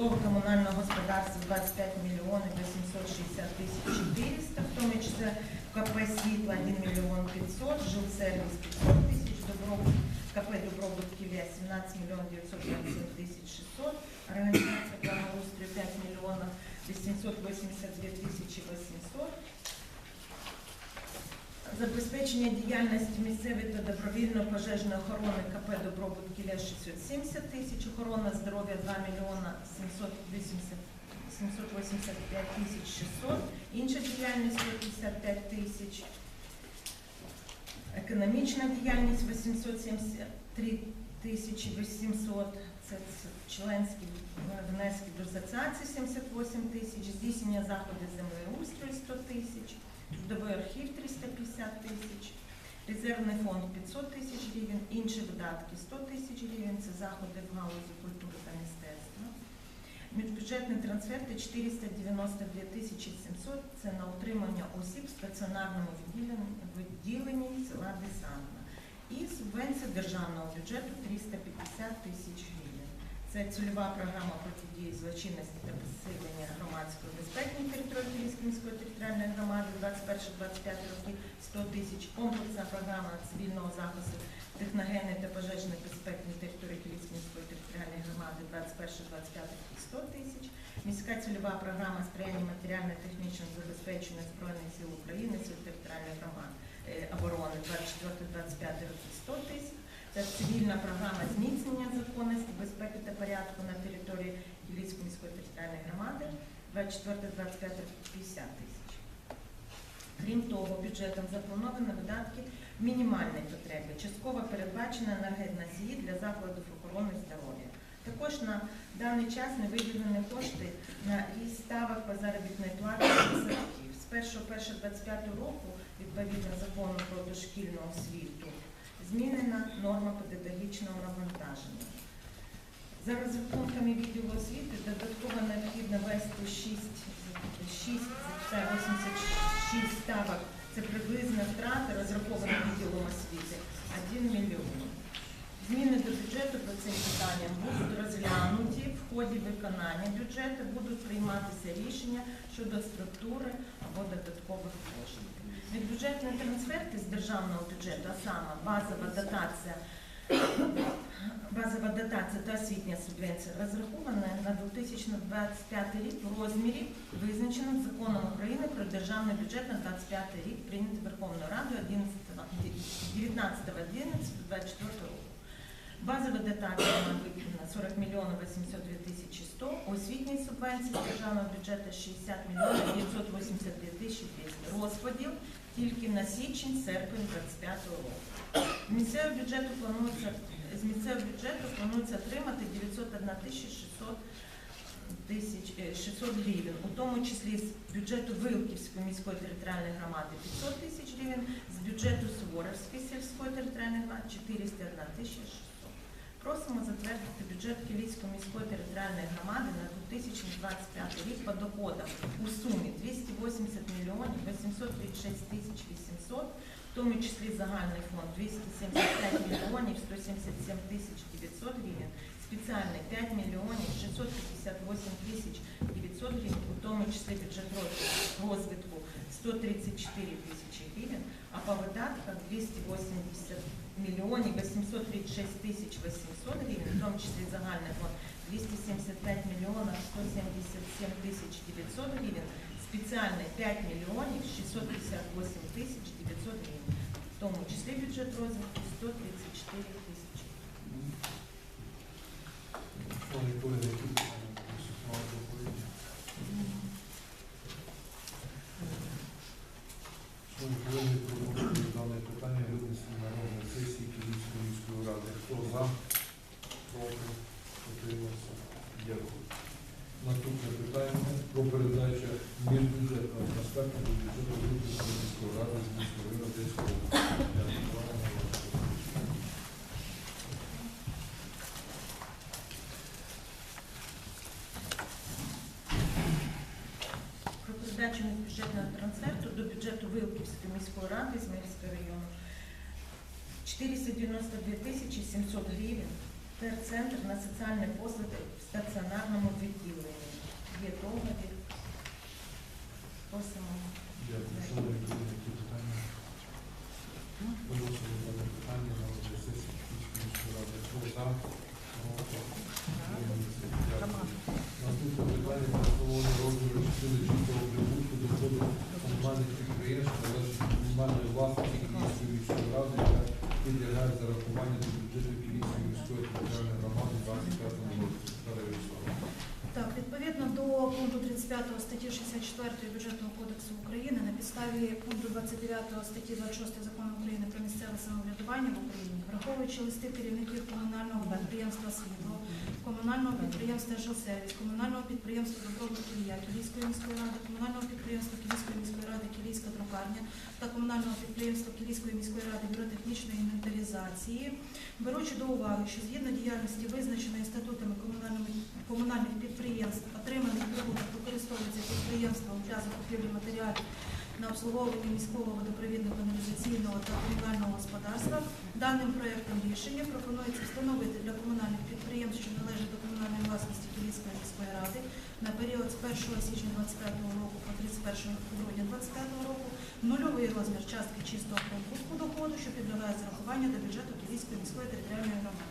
житлово-комунального господарства 25 мільйонів 860 тисяч 400, в тому числі КП «Світло» 1 мільйон 500, жилсервіс 500 тисяч, Добробут, КП «Добробут Кілія» 17 мільйонів 927 тисяч 600, організація благоустрою 5 мільйонів 882 тисячі 800, Забезпечення діяльності місцевої та добровільної пожежної охорони КП «Добробут Кіля» 670 тисяч, охорона здоров'я 2 мільйона 785 тисяч 600, інша діяльність 155 тисяч, економічна діяльність 873 тисячі 800, це членські внески до асоціації 78 тисяч, здійснення заходів землеустрою 100 тисяч, трудовий архів 350 тисяч, резервний фонд 500 тисяч гривень, інші видатки 100 тисяч гривень, це заходи в галузі культури та мистецтва. Міжбюджетні трансферти 492 тисячі 700 – це на утримання осіб в стаціонарному відділенні, села Десантна. І субвенція державного бюджету 350 тисяч гривень. Це цільова програма протидії злочинності та посилення громадської безпеки на території Київської міської територіальної громади 21-25 роки 100 тисяч. Комплексна програма цивільного захисту техногенної та пожежної безпеки на території Київської міської територіальної громади 21-25 роки 100 тисяч. Міська цільова програма сприяння матеріально-технічному забезпеченню Збройних сил України, сил територіальної громади е, оборони 24-25 роки 100 тисяч. Це цивільна програма зміцнення законності, безпеки та порядку на території Київської міської територіальної громади 24 25 50 тисяч. Крім того, бюджетом заплановано видатки мінімальної потреби, частково передбачена енергоносії для закладів охорони здоров'я. Також на даний час не виділені кошти на ріст ставок по заробітної плати працівників. З 1.1.25 року, відповідно закону про дошкільну освіту, змінена норма педагогічного навантаження. За розрахунками відділу освіти додатково необхідно вести 6, 6 86 ставок. Це приблизно втрати розраховані відділом освіти 1 мільйон. Зміни до бюджету по цим питанням будуть розглянуті в ході виконання бюджету, будуть прийматися рішення щодо структури або додаткових коштів. Відбюджетні трансферти з державного бюджету, а саме базова дотація, базова дотація та освітня субвенція розрахована на 2025 рік в розмірі, визначеному законом України про державний бюджет на 2025 рік, прийнятий Верховною Радою 19.11.24 року. Базова дотація на виконана 40 мільйонів 802 тисячі 100, освітні субвенції державного бюджету 60 мільйонів 982 тисячі 200. Розподіл тільки на січень, серпень 25 року. Місцевого бюджету планується з місцевого бюджету планується отримати 901 тисяча 600 тисяч е, 600 гривень, у тому числі з бюджету Вилківської міської територіальної громади 500 тисяч гривень, з бюджету Суворовської сільської територіальної громади 401 тисяча 600. Просимо затвердити бюджет Кілійської міської територіальної громади на 2025 рік по доходам у сумі 280 мільйонів 836 тисяч 800, в тому числі загальний фонд 275 мільйонів 177 тисяч 900 гривень, спеціальний 5 мільйонів 658 тисяч 900 гривень, у тому числі бюджет розвитку- розвитку 134 тисячі по видатках 280 мільйонів 836 тисяч 800 гривень, в тому числі загальний фонд 275 мільйонів 177 тисяч 900 гривень, спеціальний 5 мільйонів 658 тисяч 900 гривень, в тому числі бюджет розвитку 134 тисячі. Шановні колеги, які питання просять мати доповіді? Шановні колеги, пропоную дане питання винести на розгляд сесії Київської міської ради. Хто за? Проти? Утримався? Дякую. Наступне питання про передачу міжбюджетного трансферту до бюджету Київської міської ради з міської Одеської області. Про передачу бюджетного трансферту до бюджету Вилківської міської ради з Мирського району 492 тисячі 700 гривень терцентр на соціальні послуги в стаціонарному відділенні. Є договір. Просимо. Дякую. Шановні колеги, які питання? Виносимо дане питання на розгляд сесії Київської міської ради. Хто за? Проти? Утримався? Дякую. Наступне питання про встановлення розміру частини чистого прибутку доходу комунальних підприємств, належить комунальної власності Київської міської ради, яка підлягає зарахуванню до бюджету Київської міської територіальної громади 25 році. Дар'я Вячеславівна. Так, відповідно до пункту 35 статті 64 бюджетного кодексу України пункту 29 статті 26 закону України про місцеве самоврядування в Україні, враховуючи листи керівників комунального підприємства «Світло», комунального підприємства «Жилсервіс», комунального підприємства «Добробут Ілля», Кілійської міської ради, комунального підприємства Кілійської міської ради Кілійська друкарня та комунального підприємства Кілійської міської ради бюро технічної інвентаризації, беручи до уваги, що згідно діяльності визначеної статутами комунальних підприємств, отриманий прибуток використовується підприємством для закупівлі матеріалів на обслуговування міського водопровідного каналізаційного та комунального господарства. Даним проектом рішення пропонується встановити для комунальних підприємств, що належать до комунальної власності Київської міської ради на період з 1 січня 2025 року по 31 грудня 2025 року нульовий розмір частки чистого прибутку доходу, що підлягає зарахуванню до бюджету Київської міської територіальної громади.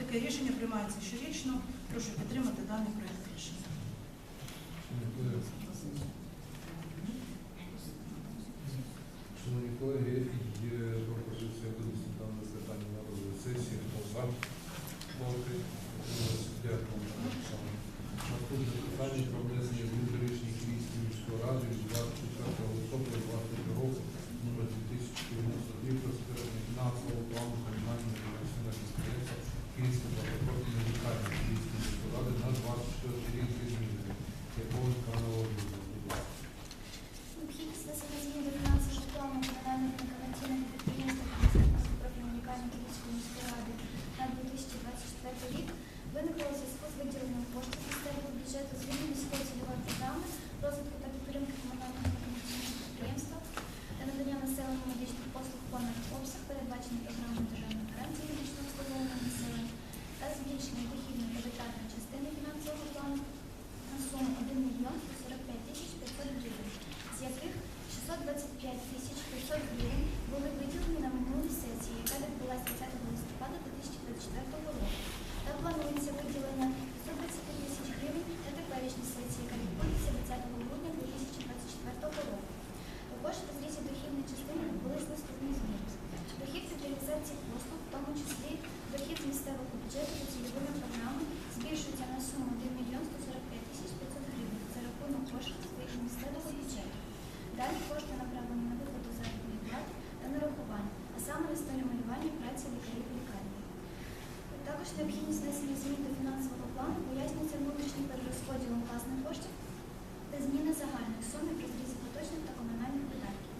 Таке рішення приймається щорічно. Прошу підтримати даний проект рішення. Шановні колеги, є пропозиція винести дане питання на розгляд сесії. Хто. Наступне питання про внесення змін до рішення Київської міської ради від 24 листопада 2020 року номер 2093 про створення фінансового плану комунального інвестиційного підприємства Київської багатопрофільної лікарні Київської міської ради на 24 рік зі змінами. Якого каналу будь ласка. Необхідність внесення змін до фінансового плану комунального некомерційного підприємства Київської профільної лікарні Київської міської ради на 2024 рік виникло у зв'язку з виділенням коштів з місцевого бюджету зміни міської цільової програми розвитку та підтримки комунального некомерційного підприємства та надання населенню медичних послуг понад обсяг, передбачений програмою державної гарантії медичного обслуговування населення та збільшення дохідної та витратної частини фінансового плану на суму 1 мільйон 145 тисяч 500 гривень, з яких 625 тисяч 500 гривень були виділені на минулій сесії, яка відбулася 30 листопада 2024 року. Та планується виділення 120 тисяч гривень на теперішній сесії, яка відбудеться 20 грудня 2024 року. Також в розрізі дохідної частини відбулись наступні зміни. Дохід від реалізації послуг, в тому числі дохід з місцевого бюджету за цільовими програмами, збільшується на суму 1 мільйон 145 тисяч 500 гривень за рахунок коштів з місцевого бюджету. Далі кошти направлені на виплату заробітної плати та нарахування, а саме на стимулювання праці лікарів лікарні. Також необхідність внесення змін до фінансового плану пояснюється внутрішнім перерозподілом власних коштів та зміни загальної суми в розрізі поточних та комунальних видатків.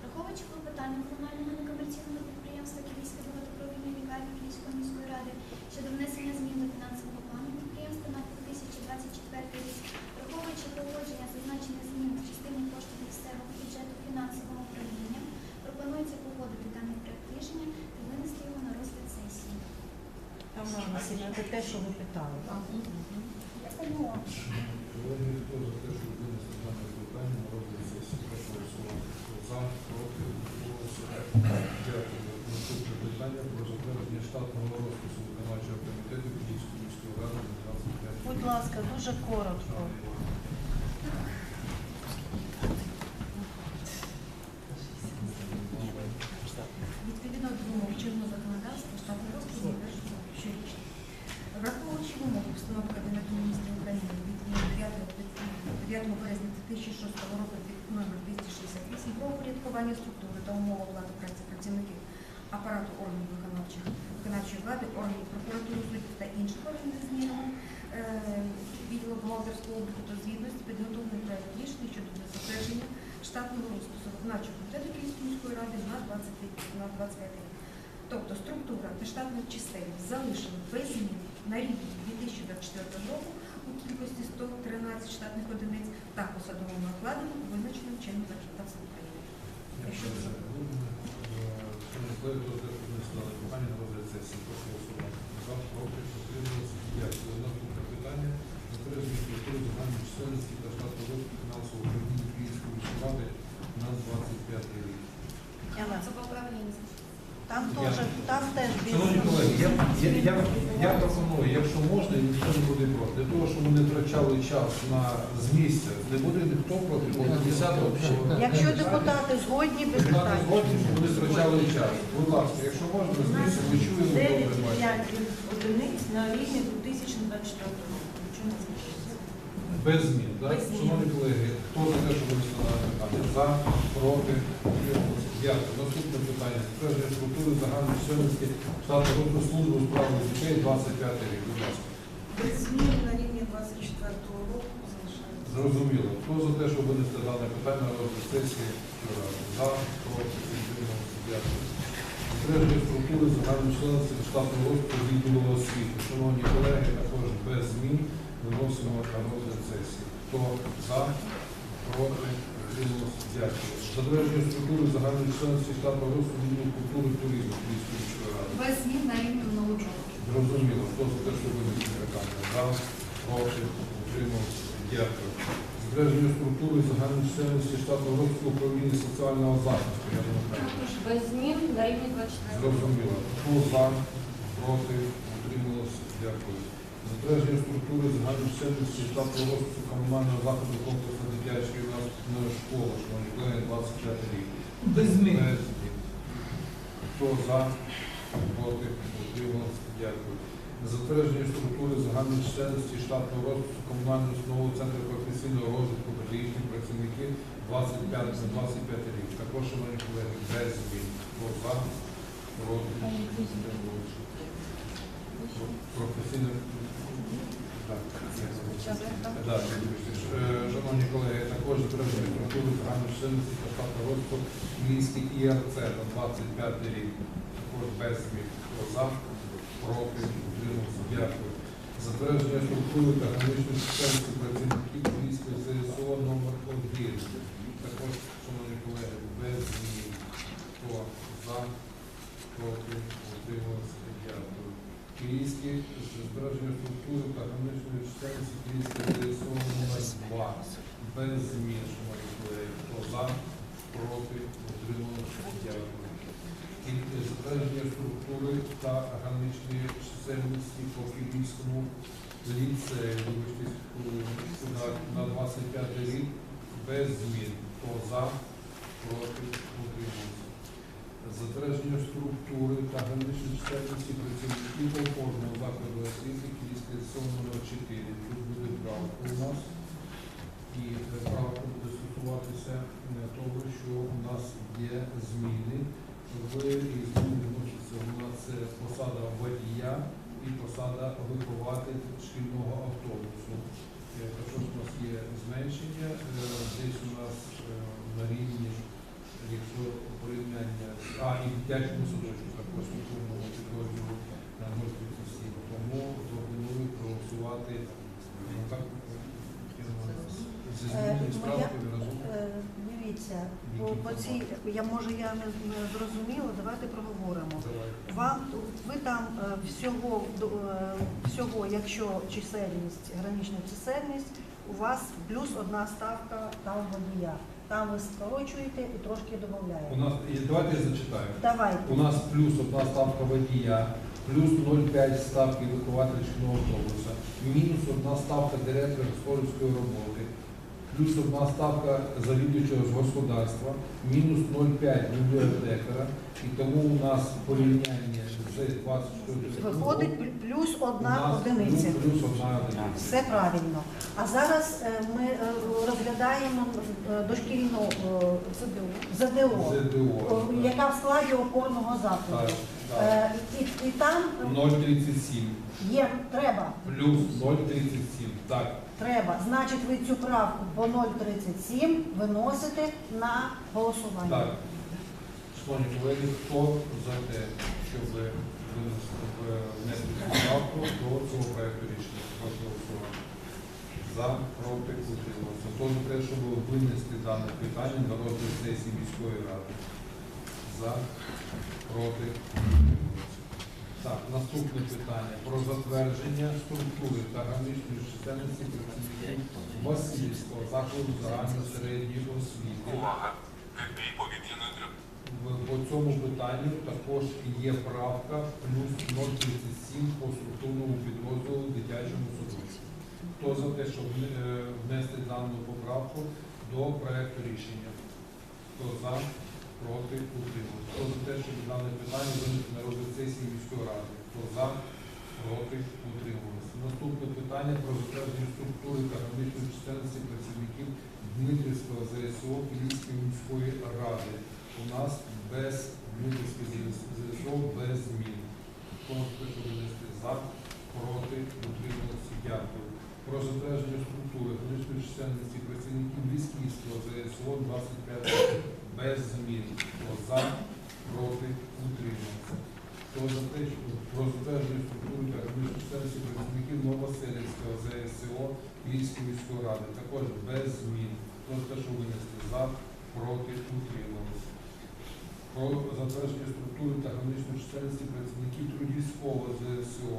Враховуючи клопотання комунального некомерційного підприємства Київської багатопровідної лікарні Київської міської ради щодо внесення змін до фінансового плану підприємства на 2024 рік, враховуючи погодження зазначених змін в частині коштів місцевого бюджету фінансового управління, пропонується погодити даний проект рішення та винести його на розгляд сесії. Там можна це те, що ви питали. Я поняла. Наступне питання про затвердження штатного розпису виконавчого комітету Київської міської ради Будь ласка, дуже коротко. Відповідно до вимог чинного законодавства, штатний розпис затверджується щорічно. Враховуючи вимоги постанови Кабінету міністрів України від 9 9 березня 2006 року від номер 268 про упорядкування структури та умов оплати праці працівників апарату органів виконавчих виконавчої влади, органів прокуратури, суддів та інших органів змінами е, відділу бухгалтерського обліку та звітності підготовлений проект рішення щодо затвердження штатного розпису виконавчого комітету Київської міської ради на 20 на 25 рік. Тобто структура та штатних чисельність залишили без змін на рівні 2024 року у кількості 113 штатних одиниць та посадовими окладами, визначеним чином законодавством України. Щоб винести дане питання на розгляд сесії. Прошу голосувати. За, проти, утрималися. Дякую. Наступне питання. Затвердження структури загальної чисельності та штатного розвитку фінансового управління Київської міської на 25 рік. Там теж, там теж Шановні колеги, я, я, я, я пропоную, якщо можна, і ніхто не буде проти, для того, щоб ми не втрачали час на з місця, не буде ніхто проти, 10-го Якщо депутати згодні, без Депутати питань. згодні, щоб вони втрачали час. Будь ласка, якщо можна, з місця, ми чуємо добре 9 бачимо. 5 одиниць на рівні 2024 року. Нічого не. Без змін, так? Без змін. Шановні колеги, хто за те, щоб на питання? За, проти. Дякую. Наступне питання. Затвердження структури загальної чисельності штату року служби у справах дітей 25 рік. Будь ласка. Без змін на рівні 24-го року залишається. Зрозуміло. Хто за те, щоб винести дане питання на розгляд сесії? За, проти, утрималися. Дякую. Затвердження структури загальної чисельності штатного розвитку відділу освіти. Шановні колеги, також без змін виносимо на розгляд сесії. Хто за, проти, Дякую. Затвердження структури загальної чисельності штатного розвитку культури і туризму Київської міської ради. Без змін на рівні минулого року. Зрозуміло, хто за те, що винести питання? За, проти, утримався. Дякую. Збереження структури загальної чисельності штатного розвитку управління соціального захисту. Я. Також без змін на рівні 24 Зрозуміло. Хто за, проти, утримався. Дякую. Затвердження структури загальної чисельності штатного розвитку комунального закладу комплексу дитячої юнацької школи, шановні колеги, 25 рік. Без змін. Без змін. Хто за, проти, утримався. Дякую. Затвердження структури загальної чисельності штатного розвитку комунального установи Центру професійного розвитку педагогічних працівників 25 на 25 рік. Також, шановні колеги, без змін. Хто за, проти, утримався. Так, е, Шановні колеги, також затвердження структури загальної чисельності та штатного розвитку Мінський ІРЦ на 25 рік. Також без змін. За, проти, утримався. Дякую. Затвердження структури та граничної чисельності працівників Мінської ЗСО номер 1. Також, шановні колеги, без змін. Хто за, проти, утримався. Дякую. Київський збереження структури та граничної чисельності Київської ЗСО номер 2. Без змін, шановні колеги. Хто за, проти, утримався. Дякую. І затвердження структури та граничної чисельності по Київському ліцею на, на 25 рік без змін. Хто за, проти, утримався. Затвердження структури та граничної чисельності працівників опорного закладу освіти Київської сон номер 4. Тут буде правка у нас. І правка буде стосуватися того, що у нас є зміни в і зміни вносяться у нас посада водія і посада вихователь шкільного автобусу. Е, Також у нас є зменшення. Е, Десь у нас е, на рівні, якщо порівняння, а і дитячому садочку також культурному підрозділу на 0,37. Тому пропоную проголосувати ну, так, зі зміною справкою разом. Дивіться, по, по цій, я може я не, зрозуміла, давайте проговоримо. Вам ви там е, всього е, всього, якщо чисельність, гранична чисельність, у вас плюс одна ставка там водія. Там ви скорочуєте і трошки У нас, і давайте я зачитаю. Давайте. У нас плюс одна ставка водія, плюс 0,5 ставки вихователя шкільного автобуса, мінус одна ставка директора господарської роботи, плюс одна ставка завідуючого з господарства, мінус 0,5 бібліотекара. І тому у нас порівняння з 24 Виходить плюс одна одиниця. Плюс, плюс одна одиниця. Все правильно. А зараз е, ми е, розглядаємо е, дошкільну е, ЗДО, ЗДО. е, яка в складі опорного Так, закладу. так. Е, І, і там 0,37 є треба. плюс 0,37. Так. Треба. Значить, ви цю правку по 0,37 виносите на голосування. Так. Шановні колеги, хто за те, щоб внести цю правку до цього проекту рішення? Прошу голосувати. За, проти, утримався. Хто те, щоб винести дане питання на розгляд сесії міської ради? За, проти, утримався. Так, наступне питання про затвердження структури та граничної чисельності Васильівського закладу загальної середньої освіти. По цьому питанню також є правка плюс 037 по структурному підрозділу дитячому садочку. Хто за те, щоб е, внести дану поправку до проекту рішення? Хто за, проти, утримався. Хто за те, щоб дане питання винести на сесії міської ради? Хто за, проти, утримався. Наступне питання про затвердження структури та граничної чисельності працівників Дмитрівського ЗСО Київської міської ради. У нас без Дмитрівської ЗСО без змін. Хто хоче винести за, проти, утримався, дякую. Про затвердження структури граничної чисельності працівників Ліськівського ЗСО 25 без змін. Хто за, проти, що про затвердження структури та граничної чисельності працівників Новоселівського ЗСО Львівської міської ради, також без змін. Хто за те, що винести за, проти, утримався. Про затвердження структури та граничної чисельності працівників Трудівського ЗСО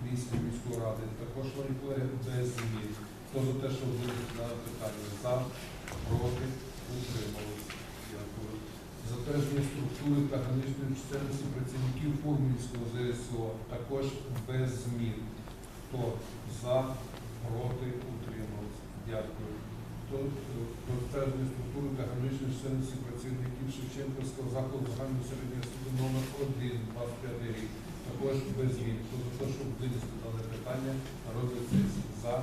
Львівської міської ради, також шановні колеги, без змін. Хто за те, що дане питання за, проти, утримався. Дякую. Затвердження структури та граничної чисельності працівників Фурмінського ЗСО також без змін. Хто за, проти, утримався. Дякую. Е, про затвердження структури та граничної чисельності працівників Шевченківського закладу загальної середньої освіти номер 1, 25 рік. Також без змін. Хто за те, щоб винести дане питання на розгляд за,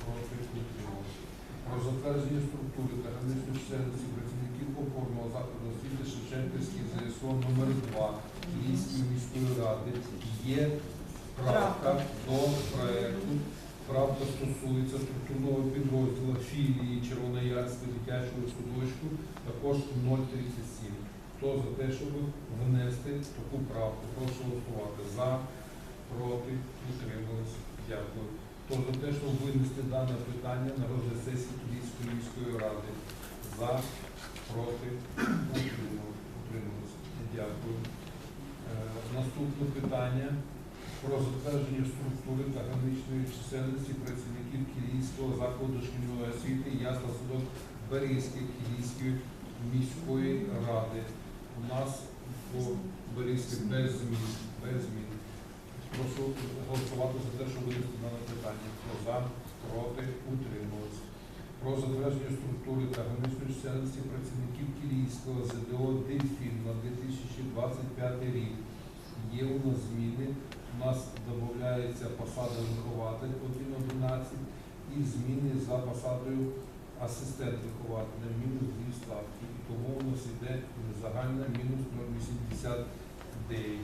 проти, утримався. Про затвердження структури та граничної чисельності працівників опорного закладу освіти Шевченківський ЗСО номер 2 Львівської міської ради є правка до проекту. Правка стосується структурного підрозділу філії Червоноярського дитячого садочку, також 037. Хто за те, щоб внести таку правку? Прошу голосувати. За, проти, утримались. Дякую. Хто за те, щоб винести дане питання на розгляд сесії Київської міської ради? За, проти, утримали- утримались. Дякую. Е, Наступне питання про затвердження структури та граничної чисельності працівників Київського закладу шкільної освіти ясла садок Берізької Київської міської ради. У нас по Берізькій без змін. Без змін. Прошу голосувати за те, щоб винести дане питання. Хто за, проти, утримуватися. Про затвердження структури та граничної чисельності працівників Київського ЗДО «Дельфін» на 2025 рік. Є у нас зміни. У нас додається посада вихователь 1.11 і зміни за посадою асистент вихователя мінус 2 ставки. І тому у нас йде загальна мінус 0,89.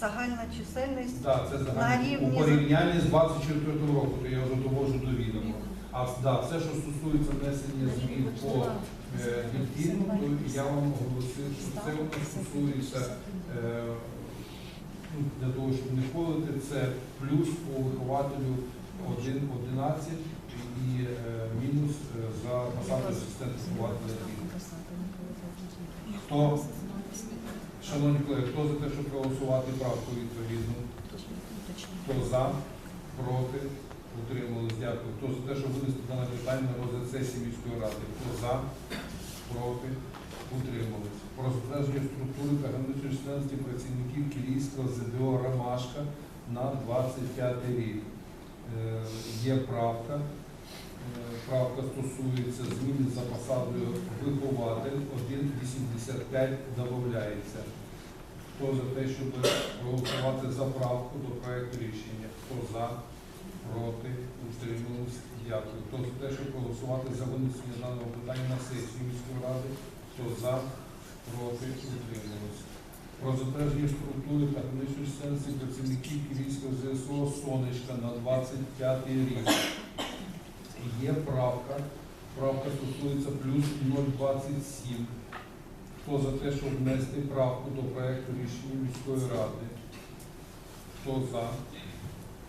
Загальна чисельність Так, це На рівні у порівнянні з 24 року, то я вже довожу до відома. А да, все, що стосується внесення змін по е, дитину, то я вам оголосив, що це у нас стосується е, для того, щоб не входити, це плюс по вихователю 1, 11 і е, мінус е, за посаду асистента вихователя. Хто, шановні колеги, хто за те, щоб проголосувати правку відповідну? Хто за, проти, утримались, дякую. Хто за те, щоб винести дане питання на розгляд сесії міської ради? Хто за, проти, утримались. Про затвердження структури та граничної численності працівників Київського ЗДО Ромашка на 25 рік. Е, Є правка. Е, Правка стосується зміни за посадою вихователь 1,85 додається. Хто за те, щоб проголосувати за правку до проекту рішення? Хто за, проти, утримались? Дякую. Хто за те, щоб проголосувати за винесення даного питання на сесію міської ради? Хто за, проти, утримались? Про затвердження структури та граничної чисельності працівників Київського ЗСО Сонечка на 25 рік. Є правка. Правка стосується плюс 0,27. Хто за те, щоб внести правку до проекту рішення міської ради? Хто за?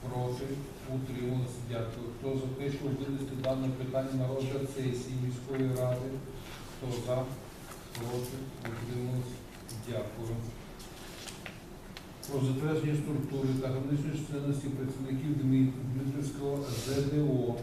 Проти? Утрималися? Дякую. Хто за те, щоб винести дане питання на розгляд сесії міської ради? Хто за? Проти? Утрималися? Дякую. про затвердження структури та граничної численності працівників Дмитрівського ЗДО